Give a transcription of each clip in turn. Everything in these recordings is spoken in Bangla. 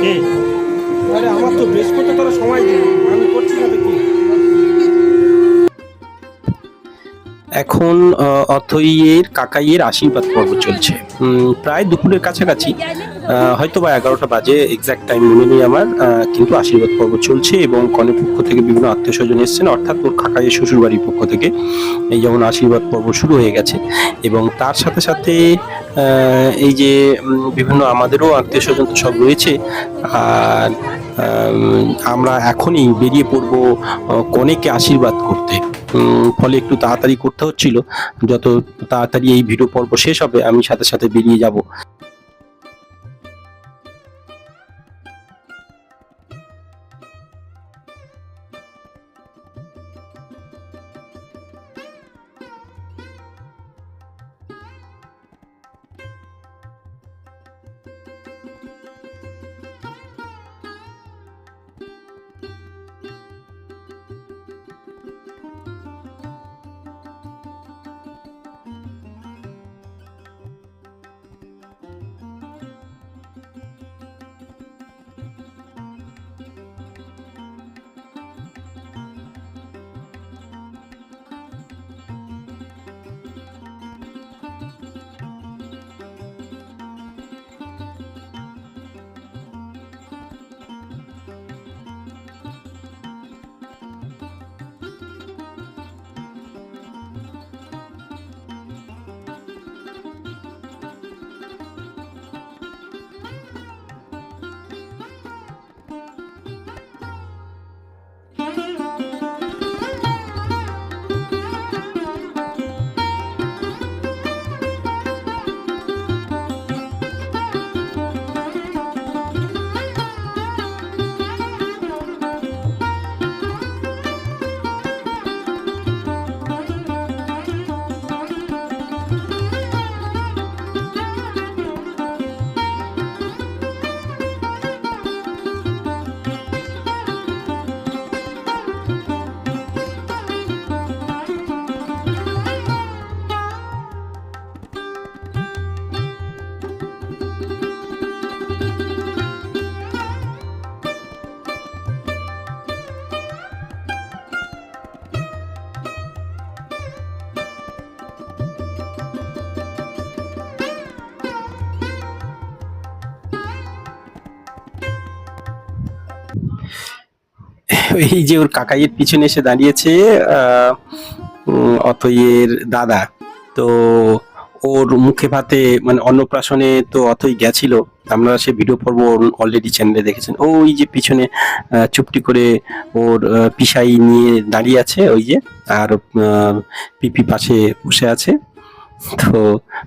কে? আরে আমার তো বেশ করতে তোরা সময় দিন আমি করছি না তো এখন অথইয়ের কাকাইয়ের আশীর্বাদ পর্ব চলছে। প্রায় দুপুরের কাছাকাছি হয়তো বা এগারোটা বাজে এক্সাক্ট টাইম মনে নেই আমার কিন্তু আশীর্বাদ পর্ব চলছে এবং কনের পক্ষ থেকে বিভিন্ন আত্মীয় স্বজন এসছেন। অর্থাৎ ওর কাকাইয়ের শ্বশুরবাড়ির পক্ষ থেকে এই যেমন আশীর্বাদ পর্ব শুরু হয়ে গেছে এবং তার সাথে সাথে এই যে বিভিন্ন আমাদেরও আত্মীয় স্বজন সব রয়েছে। আর আমরা এখনই বেরিয়ে পড়ব কনেকে আশীর্বাদ করতে। ফলে একটু তাড়াতাড়ি করতে হচ্ছিল। যত তাড়াতাড়ি এই ভিডিও পর্ব শেষ হবে, আমি সাথে সাথে বেরিয়ে যাব। এই যে ওর কাকাইয়ের পিছনে এসে দাঁড়িয়েছে অথইয়ের দাদা। তো ওর মুখে ভাতে মানে অন্নপ্রাশনে তো অথই গেছিল। আপনারা সে ভিডিও পর্ব অলরেডি চ্যানেলে দেখেছেন। ওই যে পিছনে চুপটি করে ওর পিসাই নিয়ে দাঁড়িয়ে আছে, ওই যে, আর পিপি পাশে বসে আছে। তো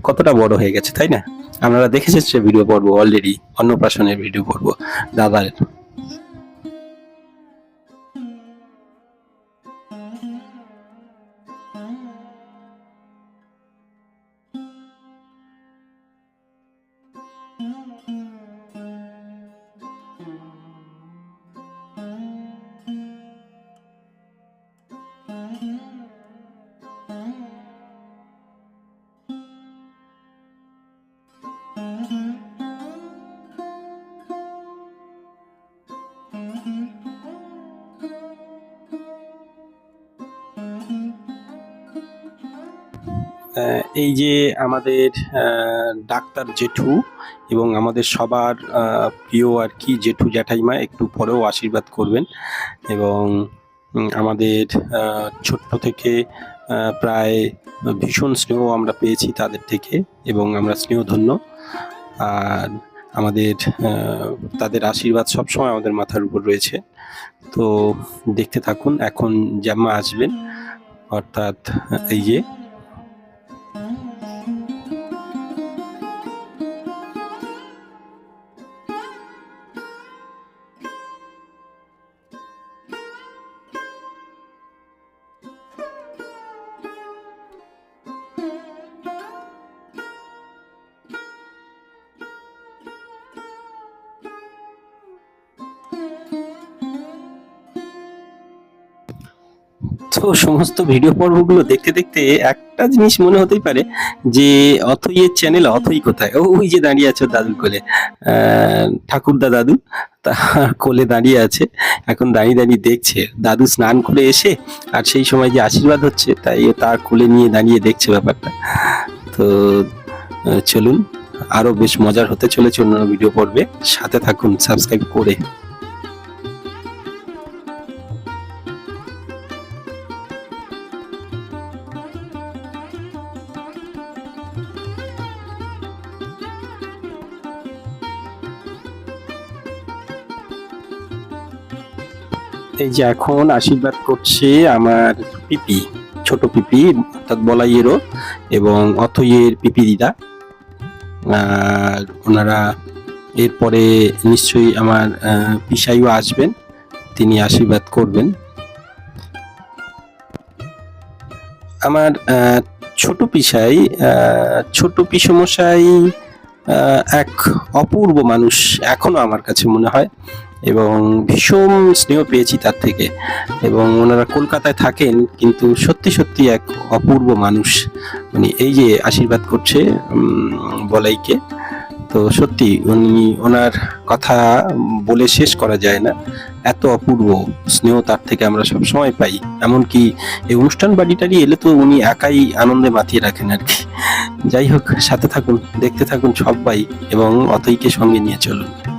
কতটা বড় হয়ে গেছে, তাই না? আপনারা দেখেছেন সে ভিডিও পর্ব অলরেডি অন্নপ্রাশনের ভিডিও পর্ব, দাদার। এই যে আমাদের ডাক্তার জেঠু এবং আমাদের সবার প্রিয় আর কি জেঠু জ্যাঠাইমা একটু পরেও আশীর্বাদ করবেন এবং আমাদের ছোট্ট থেকে প্রায় ভীষণ স্নেহ আমরা পেয়েছি তাদের থেকে এবং আমরা স্নেহধন্য। আর আমাদের তাদের আশীর্বাদ সবসময় আমাদের মাথার উপর রয়েছে। তো দেখতে থাকুন, এখন জাম্মা আসবেন, অর্থাৎ, এই যে Música তো সমস্ত ভিডিও পর্বগুলো দেখতে দেখতে একটা জিনিস মনে হতেই পারে যে অথইয়ের চ্যানেল অথই কোথায়? ও, ওই যে দাঁড়িয়ে আছে দাদুর কোলে। ঠাকুরদা দাদু তার কোলে দাঁড়িয়ে আছে। এখন দাঁড়িয়ে দাঁড়িয়ে দেখছে। দাদু স্নান করে এসে আর সেই সময় যে আশীর্বাদ হচ্ছে, তাই তার কোলে নিয়ে দাঁড়িয়ে দেখছে ব্যাপারটা। তো চলুন, আরও বেশ মজার হতে চলেছে অন্য ভিডিও পর্বে। সাথে থাকুন সাবস্ক্রাইব করে। এই যে এখন আশীর্বাদ করছে আমার পিপি, ছোট পিপি, অর্থাৎ বলাইয়েরও এবং অথইয়ের পিপি দিদা। আর ওনারা এরপরে নিশ্চয়ই আমার পিসাইও আসবেন, তিনি আশীর্বাদ করবেন। আমার ছোট পিসাই ছোট পিসমশাই এক অপূর্ব মানুষ এখনও আমার কাছে মনে হয়। এবং ভীষণ স্নেহ পেয়েছি তার থেকে। এবং ওনারা কলকাতায় থাকেন, কিন্তু সত্যি সত্যি এক অপূর্ব মানুষ। মানে এই যে আশীর্বাদ করছে বলাইকে, তো সত্যি উনি ওনার কথা বলে শেষ করা যায় না। এত অপূর্ব স্নেহ তার থেকে আমরা সব সময় পাই। এমনকি এই অনুষ্ঠান বাড়িটারি এলে তো উনি একাই আনন্দে মাতিয়ে রাখেন আর কি। যাই হোক, সাথে থাকুন, দেখতে থাকুন সবাই, এবং অতইকে সঙ্গে নিয়ে চলুন।